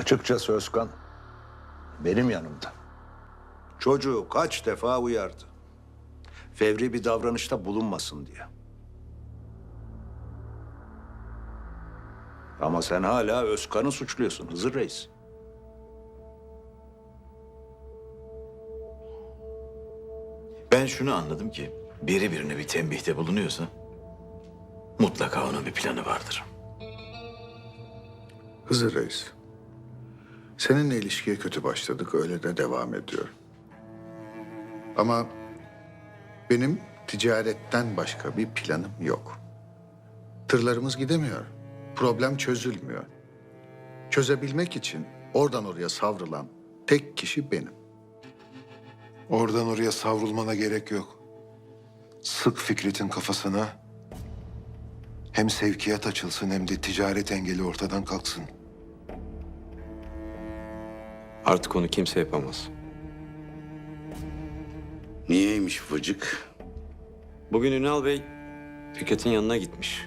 Açıkçası Özkan benim yanımda. Çocuğu kaç defa uyardı. Fevri bir davranışta bulunmasın diye. Ama sen hala Özkan'ı suçluyorsun Hızır Reis. Ben şunu anladım ki biri birine bir tembihte bulunuyorsa mutlaka onun bir planı vardır. Hızır Reis. Seninle ilişkiye kötü başladık, öyle de devam ediyor. Ama benim ticaretten başka bir planım yok. Tırlarımız gidemiyor. Problem çözülmüyor. Çözebilmek için oradan oraya savrılan tek kişi benim. Oradan oraya savrulmana gerek yok. Sık Fikret'in kafasına. Hem sevkiyat açılsın hem de ticaret engeli ortadan kalksın. Artık onu kimse yapamaz. Niyeymiş vıcık? Bugün Ünal Bey Fikret'in yanına gitmiş.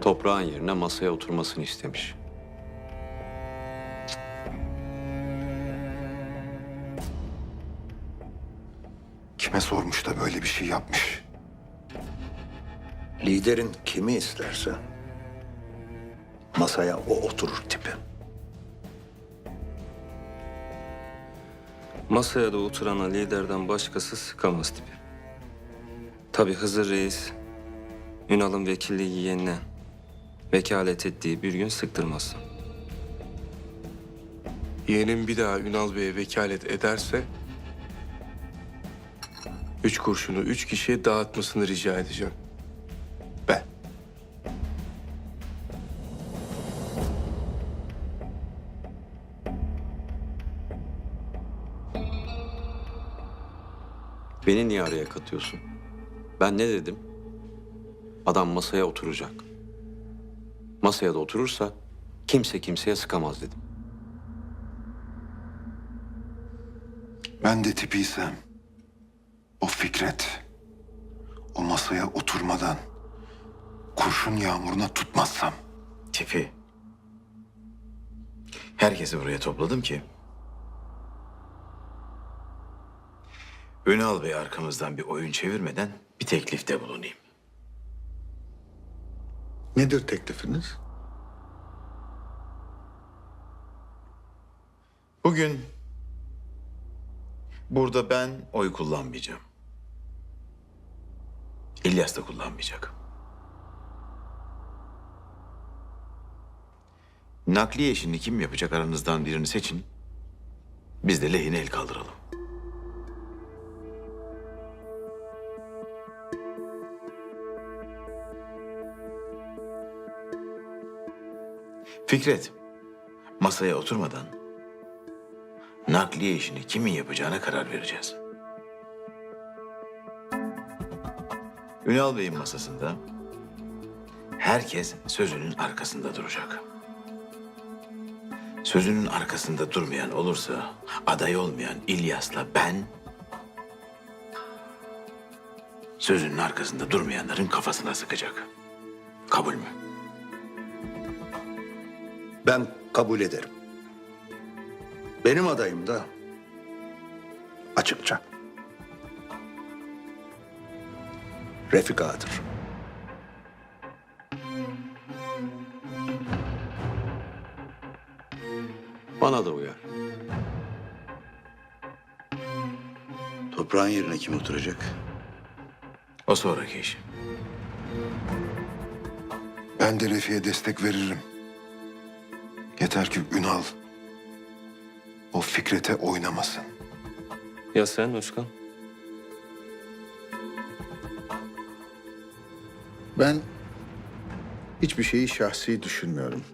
Toprağın yerine masaya oturmasını istemiş. Kime sormuş da böyle bir şey yapmış. Liderin kimi isterse masaya o oturur tipi. Masaya da oturana liderden başkası sıkamaz tipi. Tabi Hızır Reis, Ünal'ın vekilliği yeğenine vekalet ettiği bir gün sıktırmaz. Yeğenim bir daha Ünal Bey'e vekalet ederse... ...üç kurşunu üç kişiye dağıtmasını rica edeceğim. Beni niye araya katıyorsun? Ben ne dedim? Adam masaya oturacak. Masaya da oturursa kimse kimseye sıkamaz dedim. Ben de tipiysem o Fikret o masaya oturmadan kurşun yağmuruna tutmazsam Tipi. Herkesi buraya topladım ki Ünal Bey arkamızdan bir oyun çevirmeden bir teklifte bulunayım. Nedir teklifiniz? Bugün burada ben oy kullanmayacağım. İlyas da kullanmayacak. Nakliye işini kim yapacak aranızdan birini seçin. Biz de lehine el kaldıralım. Fikret, masaya oturmadan nakliye işini kimin yapacağına karar vereceğiz. Ünal Bey'in masasında herkes sözünün arkasında duracak. Sözünün arkasında durmayan olursa aday olmayan İlyas'la ben sözünün arkasında durmayanların kafasına sıkacak. Kabul mü? Ben kabul ederim. Benim adayım da açıkça Refik Ağa'dır. Bana da uyar. Toprağın yerine kim oturacak? O sonraki iş. ben de Refik'e destek veririm. Yeter ki Ünal o Fikret'e oynamasın. Ya sen Özkan? Ben hiçbir şeyi şahsi düşünmüyorum.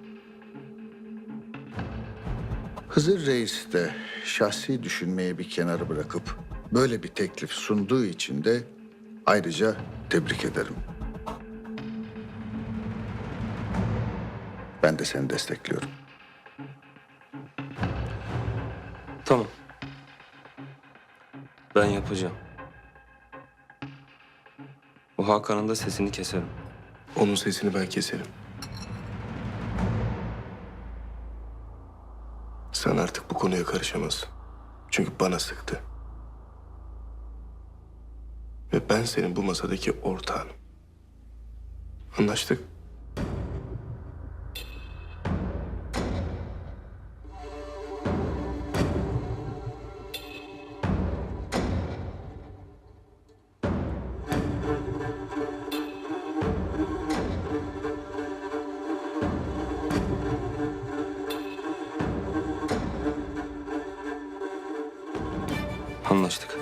Hızır Reis de şahsi düşünmeyi bir kenara bırakıp böyle bir teklif sunduğu için de ayrıca tebrik ederim. Ben de seni destekliyorum. Tamam. Ben yapacağım. Bu Hakan'ın da sesini keserim. Onun sesini ben keserim. Sen artık bu konuya karışamazsın. Çünkü bana sıktı. Ve ben senin bu masadaki ortağınım. Anlaştık. Anlaştık.